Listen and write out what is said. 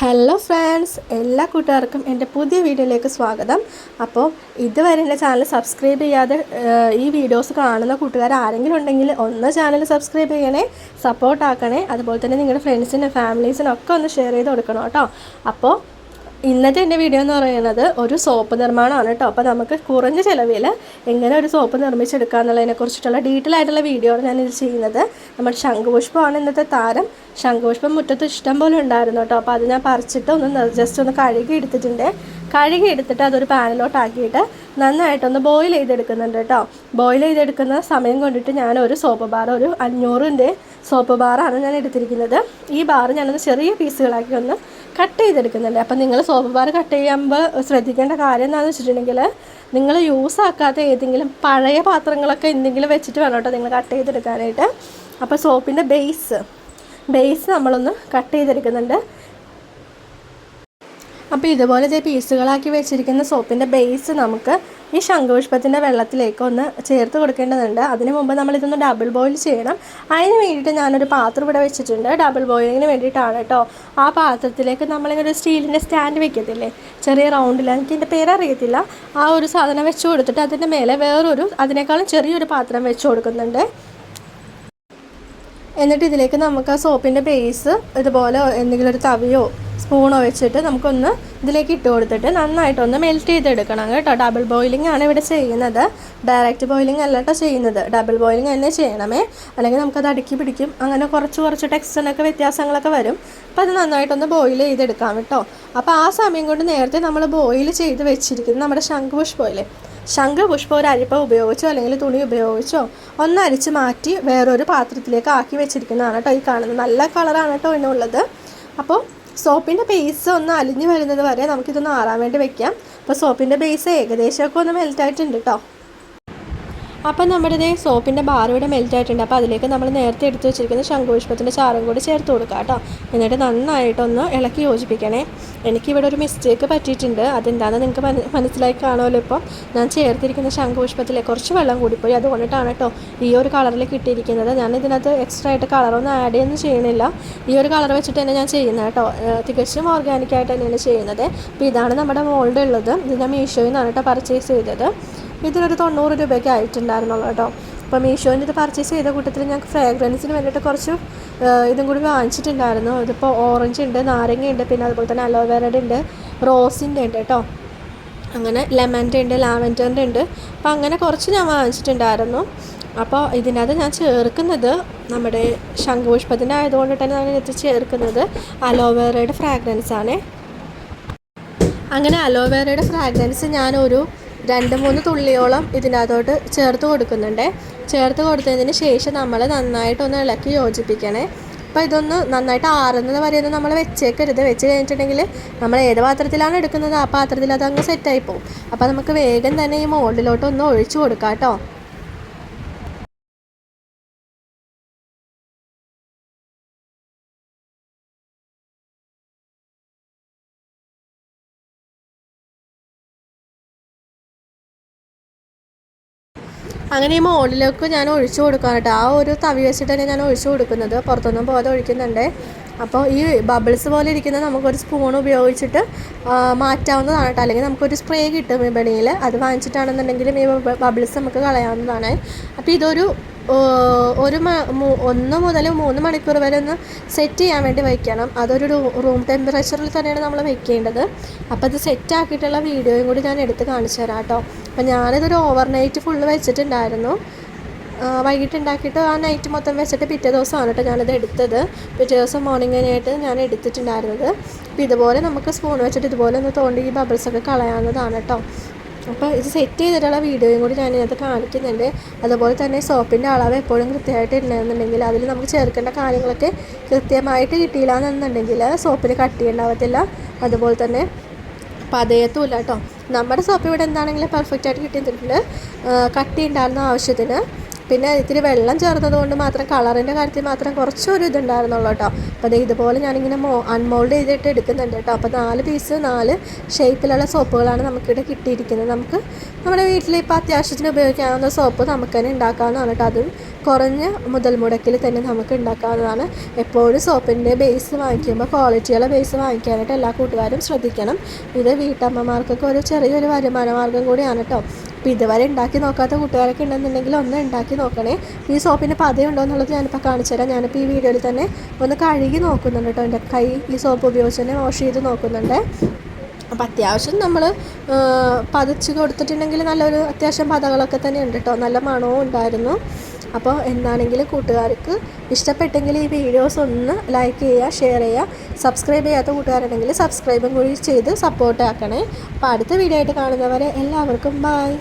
Hello friends എല്ലാ കൂട്ടുകാർക്കും എന്റെ പുതിയ വീഡിയോയിലേക്ക് സ്വാഗതം. അപ്പോൾ ഇതുവരെ എന്റെ ചാനൽ സബ്സ്ക്രൈബ് ചെയ്യാതെ ഈ വീഡിയോസ് കാണുന്ന കൂട്ടുകാർ ആരെങ്കിലും ഉണ്ടെങ്കിൽ ഒന്ന് ചാനൽ സബ്സ്ക്രൈബ് ചെയ്യണേ സപ്പോർട്ട് ആക്കണേ. അതുപോലെ തന്നെ നിങ്ങളുടെ ഫ്രണ്ട്സിനും ഫാമിലീസിനും ഒക്കെ ഒന്ന് ഷെയർ ചെയ്ത് കൊടുക്കണം കേട്ടോ. അപ്പോൾ ഇന്നത്തെ എന്റെ വീഡിയോ എന്ന് പറയുന്നത് ഒരു സോപ്പ് നിർമ്മാണമാണ് കേട്ടോ അപ്പോൾ നമുക്ക് കുറഞ്ഞ ചിലവിൽ എങ്ങനെ ഒരു സോപ്പ് നിർമ്മിച്ചെടുക്കുക എന്നുള്ളതിനെ കുറിച്ചിട്ടുള്ള ഡീറ്റെയിൽ ആയിട്ടുള്ള വീഡിയോ ആണ് ഞാനിത് ചെയ്യുന്നത്. നമ്മൾ ശംഖുപുഷ്പമാണ് ഇന്നത്തെ താരം. ശംഖുപുഷ്പം മുറ്റത്ത് ഇഷ്ടം പോലെ ഉണ്ടായിരുന്നു കേട്ടോ അപ്പോൾ അത് ഞാൻ പറിച്ചിട്ട് ഒന്ന് ജസ്റ്റ് ഒന്ന് കഴുകി എടുത്തിട്ടുണ്ട്. കഴുകി എടുത്തിട്ട് അതൊരു പാനിലോട്ടാക്കിയിട്ട് നന്നായിട്ടൊന്ന് ബോയിൽ ചെയ്തെടുക്കുന്നുണ്ട് കേട്ടോ ബോയിൽ ചെയ്തെടുക്കുന്ന സമയം കൊണ്ടിട്ട് ഞാൻ ഒരു സോപ്പ് ബാർ ഒരു അഞ്ഞൂറിന്റെ സോപ്പ് ബാറാണ് ഞാൻ എടുത്തിരിക്കുന്നത്. ഈ ബാർ ഞാനൊന്ന് ചെറിയ പീസുകളാക്കി ഒന്ന് കട്ട് ചെയ്തെടുക്കുന്നുണ്ട്. അപ്പം നിങ്ങൾ സോപ്പ് ബാർ കട്ട് ചെയ്യുമ്പോൾ ശ്രദ്ധിക്കേണ്ട കാര്യം എന്താണെന്ന് വെച്ചിട്ടുണ്ടെങ്കിൽ നിങ്ങൾ യൂസ് ആക്കാത്ത ഏതെങ്കിലും പഴയ പാത്രങ്ങളൊക്കെ എന്തെങ്കിലും വെച്ചിട്ട് വേണം കേട്ടോ നിങ്ങൾ കട്ട് ചെയ്തെടുക്കാനായിട്ട്. അപ്പോൾ സോപ്പിന്റെ ബേസ് ബേസ് നമ്മളൊന്ന് കട്ട് ചെയ്തെടുക്കുന്നുണ്ട്. അപ്പോൾ ഇതുപോലെ ഇതേ പീസുകളാക്കി വെച്ചിരിക്കുന്ന സോപ്പിന്റെ ബേസ് നമുക്ക് ഈ ശംഖുപുഷ്പത്തിന്റെ വെള്ളത്തിലേക്ക് ഒന്ന് ചേർത്ത് കൊടുക്കേണ്ടതുണ്ട്. അതിന് മുമ്പ് നമ്മൾ ഇതൊന്ന് ഡബിൾ ബോയിൽ ചെയ്യണം. അതിന് വേണ്ടിയിട്ട് ഞാനൊരു പാത്രം ഇവിടെ വെച്ചിട്ടുണ്ട്. ഡബിൾ ബോയിലിങ്ങിന് വേണ്ടിയിട്ടാണ് കേട്ടോ ആ പാത്രത്തിലേക്ക് നമ്മളിങ്ങനെ ഒരു സ്റ്റീലിന്റെ സ്റ്റാൻഡ് വെക്കത്തില്ലേ? ചെറിയ റൗണ്ടിൽ എനിക്ക് എന്റെ പേരറിയത്തില്ല. ആ ഒരു സാധനം വെച്ച് കൊടുത്തിട്ട് അതിന്റെ മേലെ വേറൊരു അതിനേക്കാളും ചെറിയൊരു പാത്രം വെച്ച് കൊടുക്കുന്നുണ്ട്. എന്നിട്ട് ഇതിലേക്ക് നമുക്ക് ആ സോപ്പിന്റെ ബേസ് ഇതുപോലെ എന്തെങ്കിലും ഒരു തവിയോ സ്പൂണോ വെച്ചിട്ട് നമുക്കൊന്ന് ഇതിലേക്ക് ഇട്ട് കൊടുത്തിട്ട് നന്നായിട്ടൊന്ന് മെൽറ്റ് ചെയ്തെടുക്കണം കേട്ടോ. ഡബിൾ ബോയിലിംഗ് ആണ് ഇവിടെ ചെയ്യുന്നത്. ഡയറക്റ്റ് ബോയിലിംഗ് അല്ല കേട്ടോ ചെയ്യുന്നത്. ഡബിൾ ബോയിലിംഗ് തന്നെ ചെയ്യണമേ. അല്ലെങ്കിൽ നമുക്കത് അടുക്കി പിടിക്കും. അങ്ങനെ കുറച്ച് കുറച്ച് ടെക്സ്റ്റിനൊക്കെ വ്യത്യാസങ്ങളൊക്കെ വരും. അപ്പോൾ അത് നന്നായിട്ടൊന്ന് ബോയിൽ ചെയ്തെടുക്കാം കേട്ടോ. അപ്പോൾ ആ സമയം കൊണ്ട് നേരത്തെ നമ്മൾ ബോയിൽ ചെയ്ത് വെച്ചിരിക്കുന്നത് നമ്മുടെ ശംഖുപുഷ്പമില്ലേ ശംഖുപുഷ്പം ഒരു അരിപ്പ ഉപയോഗിച്ചോ അല്ലെങ്കിൽ തുണി ഉപയോഗിച്ചോ ഒന്ന് അരിച്ച് മാറ്റി വേറൊരു പാത്രത്തിലേക്ക് ആക്കി വെച്ചിരിക്കുന്നതാണ് കേട്ടോ ഈ കാണുന്നത്. നല്ല കളറാണ് കേട്ടോ ഇതിനുള്ളത്. അപ്പോൾ സോപ്പിന്റെ ബേസ് ഒന്ന് അലിഞ്ഞ് വരുന്നത് വരെ നമുക്കിതൊന്ന് ആറാൻ വേണ്ടി വെക്കാം. അപ്പോൾ സോപ്പിന്റെ ബേസ് ഏകദേശമൊക്കെ ഒന്ന് മെൽറ്റായിട്ടുണ്ട് കേട്ടോ അപ്പം നമ്മുടെ ഇതേ സോപ്പിന്റെ ബാർ ഇവിടെ മെൽറ്റ് ആയിട്ടുണ്ട്. അപ്പോൾ അതിലേക്ക് നമ്മൾ നേരത്തെ എടുത്തു വെച്ചിരിക്കുന്ന ശംഖുപുഷ്പത്തിന്റെ ചാറും കൂടി ചേർത്ത് കൊടുക്കുക കേട്ടോ. എന്നിട്ട് നന്നായിട്ടൊന്ന് ഇളക്കി യോജിപ്പിക്കണേ. എനിക്കിവിടെ ഒരു മിസ്റ്റേക്ക് പറ്റിയിട്ടുണ്ട്. അതെന്താണെന്ന് നിങ്ങൾക്ക് മന മനസ്സിലായി കാണുമല്ലോ ഇപ്പോൾ ഞാൻ ചേർത്തിരിക്കുന്ന ശംഖുപുഷ്പത്തിലെ കുറച്ച് വെള്ളം കൂടിപ്പോയി. അതുകൊണ്ടിട്ടാണ് കേട്ടോ ഈ ഒരു കളറിൽ കിട്ടിയിരിക്കുന്നത്. ഞാൻ ഇതിനകത്ത് എക്സ്ട്രാ ആയിട്ട് കളറൊന്നും ആഡ് ചെയ്യുന്നു ചെയ്യണില്ല. ഈ ഒരു കളർ വെച്ചിട്ട് തന്നെ ഞാൻ ചെയ്യുന്നത് കേട്ടോ. തികച്ചും ഓർഗാനിക്കായിട്ട് തന്നെയാണ് ചെയ്യുന്നത്. അപ്പോൾ ഇതാണ് നമ്മുടെ മോൾഡ് ഉള്ളത്. ഇത് ഞാൻ മീഷോയിൽ നിന്നാണ് കേട്ടോ പർച്ചേസ് ചെയ്തത്. ഇതിനൊരു തൊണ്ണൂറ് രൂപയ്ക്ക് ആയിട്ടുണ്ടായിരുന്നുള്ളൂ കേട്ടോ. അപ്പോൾ മീഷോന്റെ ഇത് പർച്ചേസ് ചെയ്ത കൂട്ടത്തിൽ ഞങ്ങൾക്ക് ഫ്രാഗ്രൻസിന് വേണ്ടിയിട്ട് കുറച്ച് ഇതും കൂടി വാങ്ങിച്ചിട്ടുണ്ടായിരുന്നു. ഇതിപ്പോൾ ഓറഞ്ച് ഉണ്ട് നാരങ്ങ ഉണ്ട് പിന്നെ അതുപോലെ തന്നെ അലോവേറയുടെ ഉണ്ട് റോസിന്റെ ഉണ്ട് കേട്ടോ. അങ്ങനെ ലെമന്റെ ഉണ്ട് ലാവൻഡറിന്റെ ഉണ്ട്. അപ്പോൾ അങ്ങനെ കുറച്ച് ഞാൻ വാങ്ങിച്ചിട്ടുണ്ടായിരുന്നു. അപ്പോൾ ഇതിനകത്ത് ഞാൻ ചേർക്കുന്നത് നമ്മുടെ ശംഖുപുഷ്പത്തിന്റെ ആയതുകൊണ്ട് തന്നെ ഞാൻ ഇതിനകത്ത് ചേർക്കുന്നത് അലോവേറയുടെ ഫ്രാഗ്രൻസ് ആണ്. അങ്ങനെ അലോവേറയുടെ ഫ്രാഗ്രൻസ് ഞാനൊരു രണ്ട് മൂന്ന് തുള്ളിയോളം ഇതിനകത്തോട്ട് ചേർത്ത് കൊടുക്കുന്നുണ്ട്. ചേർത്ത് കൊടുത്തതിന് ശേഷം നമ്മൾ നന്നായിട്ടൊന്ന് ഇളക്കി യോജിപ്പിക്കണേ. അപ്പോൾ ഇതൊന്ന് നന്നായിട്ട് ആറുന്നത് വരെയൊന്നും നമ്മൾ വെച്ചേക്കരുത്. വെച്ച് കഴിഞ്ഞിട്ടുണ്ടെങ്കിൽ നമ്മൾ ഏത് പാത്രത്തിലാണ് എടുക്കുന്നത്? ആ പാത്രത്തിൽ അതങ്ങ് സെറ്റായി പോകും അപ്പോൾ നമുക്ക് വേഗം തന്നെ ഈ മോൾഡിലോട്ട് ഒന്ന് ഒഴിച്ചു കൊടുക്കാം കേട്ടോ അങ്ങനെ ഈ മോളിലേക്ക് ഞാൻ ഒഴിച്ചു കൊടുക്കാറുണ്ട് ആ ഒരു തവി വെച്ചിട്ട് തന്നെ ഞാൻ ഒഴിച്ചു കൊടുക്കുന്നത്. പുറത്തൊന്നും പോലെ ഒഴിക്കുന്നുണ്ട്. അപ്പോൾ ഈ ബബിൾസ് പോലെ ഇരിക്കുന്ന നമുക്കൊരു സ്പൂൺ ഉപയോഗിച്ചിട്ട് മാറ്റാവുന്നതാണ് കേട്ടോ. അല്ലെങ്കിൽ നമുക്കൊരു സ്പ്രേ കിട്ടും വിപണിയിൽ. അത് വാങ്ങിച്ചിട്ടാണെന്നുണ്ടെങ്കിലും ഈ ബബിൾസ് നമുക്ക് കളയാവുന്നതാണ്. അപ്പോൾ ഇതൊരു ഒരു ഒന്ന് മുതൽ മൂന്ന് മണിക്കൂർ വരെ ഒന്ന് സെറ്റ് ചെയ്യാൻ വേണ്ടി വയ്ക്കണം അതൊരു റൂം ടെമ്പറേച്ചറിൽ തന്നെയാണ് നമ്മൾ വെക്കേണ്ടത്. അപ്പോൾ അത് സെറ്റ് ആക്കിയിട്ടുള്ള വീഡിയോയും കൂടി ഞാൻ എടുത്ത് കാണിച്ചു തരാം കേട്ടോ. അപ്പോൾ ഞാനിതൊരു ഓവർ നൈറ്റ് ഫുള്ള് വെച്ചിട്ടുണ്ടായിരുന്നു വൈകിട്ടുണ്ടാക്കിയിട്ട് ആ നൈറ്റ് മൊത്തം വെച്ചിട്ട് പിറ്റേ ദിവസമാണ് കേട്ടോ ഞാനത് എടുത്തത്. പിറ്റേ ദിവസം മോർണിംഗിനായിട്ട് ഞാൻ എടുത്തിട്ടുണ്ടായിരുന്നത്. അപ്പോൾ ഇതുപോലെ നമുക്ക് സ്പൂൺ വെച്ചിട്ട് ഇതുപോലെ ഒന്ന് തോണ്ടി ഈ ബബിൾസൊക്കെ കളയാവുന്നതാണ് കേട്ടോ. അപ്പോൾ ഇത് സെറ്റ് ചെയ്തിട്ടുള്ള വീഡിയോയും കൂടി ഞാൻ ഇതിനകത്ത് കാണിക്കുന്നുണ്ട്. അതുപോലെ തന്നെ സോപ്പിന്റെ അളവ് എപ്പോഴും കൃത്യമായിട്ട് ഇടണമെന്നുണ്ടെങ്കിൽ അതിൽ നമുക്ക് ചേർക്കേണ്ട കാര്യങ്ങളൊക്കെ കൃത്യമായിട്ട് കിട്ടിയില്ല എന്നുണ്ടെങ്കിൽ സോപ്പിന് കട്ടിയുണ്ടാവത്തില്ല അതുപോലെ തന്നെ പതയത്തുമില്ല കേട്ടോ. നമ്മുടെ സോപ്പ് ഇവിടെ എന്താണെങ്കിലും പെർഫെക്റ്റ് ആയിട്ട് കിട്ടിയിട്ടുണ്ട്. കട്ടി ഉണ്ടായിരുന്ന ആവശ്യത്തിന് പിന്നെ ഇത്തിരി വെള്ളം ചേർത്തത് കൊണ്ട് മാത്രം കളറിന്റെ കാര്യത്തിൽ മാത്രം കുറച്ചൊരു ഇതുണ്ടായിരുന്നുള്ളൂ കേട്ടോ. അപ്പോൾ ദേ ഇതുപോലെ ഞാനിങ്ങനെ മോ അൺമോൾഡ് ചെയ്തിട്ട് എടുക്കുന്നുണ്ട് കേട്ടോ. അപ്പോൾ നാല് പീസ് നാല് ഷേപ്പിലുള്ള സോപ്പുകളാണ് നമുക്കിവിടെ കിട്ടിയിരിക്കുന്നത്. നമുക്ക് നമ്മുടെ വീട്ടിൽ ഇപ്പോൾ അത്യാവശ്യത്തിന് ഉപയോഗിക്കാവുന്ന സോപ്പ് നമുക്ക് തന്നെ ഉണ്ടാക്കാവുന്നതാണ് കേട്ടോ. അതും കുറഞ്ഞ മുതൽ മുടക്കിൽ തന്നെ നമുക്ക് ഉണ്ടാക്കാവുന്നതാണ്. എപ്പോഴും സോപ്പിന്റെ ബേസ് വാങ്ങിക്കുമ്പോൾ ക്വാളിറ്റിയുള്ള ബേസ് വാങ്ങിക്കാനായിട്ട് എല്ലാ കൂട്ടുകാരും ശ്രദ്ധിക്കണം. ഇത് വീട്ടമ്മമാർക്കൊക്കെ ഒരു ചെറിയൊരു വരുമാന മാർഗം കൂടിയാണ് കേട്ടോ. അപ്പോൾ ഇതുവരെ ഉണ്ടാക്കി നോക്കാത്ത കൂട്ടുകാരൊക്കെ ഉണ്ടെന്നുണ്ടെങ്കിൽ ഒന്ന് ഉണ്ടാക്കി നോക്കണേ. ഈ സോപ്പിന് പതയുണ്ടോ എന്നുള്ളത് ഞാനിപ്പോൾ കാണിച്ചു തരാം. ഞാനിപ്പോൾ ഈ വീഡിയോയിൽ തന്നെ ഒന്ന് കഴുകി നോക്കുന്നുണ്ട് കേട്ടോ എന്റെ കൈ. ഈ സോപ്പ് ഉപയോഗിച്ച് തന്നെ വാഷ് ചെയ്ത് നോക്കുന്നുണ്ട്. അപ്പോൾ അത്യാവശ്യം നമ്മൾ പതച്ച് കൊടുത്തിട്ടുണ്ടെങ്കിൽ നല്ലൊരു അത്യാവശ്യം പതകളൊക്കെ തന്നെ ഉണ്ട് കേട്ടോ. നല്ല മണവും ഉണ്ടായിരുന്നു. അപ്പോൾ എന്താണെങ്കിലും കൂട്ടുകാർക്ക് ഇഷ്ടപ്പെട്ടെങ്കിൽ ഈ വീഡിയോസ് ഒന്ന് ലൈക്ക് ചെയ്യുക ഷെയർ ചെയ്യുക. സബ്സ്ക്രൈബ് ചെയ്യാത്ത കൂട്ടുകാരുണ്ടെങ്കിൽ സബ്സ്ക്രൈബും കൂടി ചെയ്ത് സപ്പോർട്ട് ആക്കണേ. അപ്പോൾ അടുത്ത വീഡിയോ ആയിട്ട് കാണുന്നവരെ എല്ലാവർക്കും ബായ്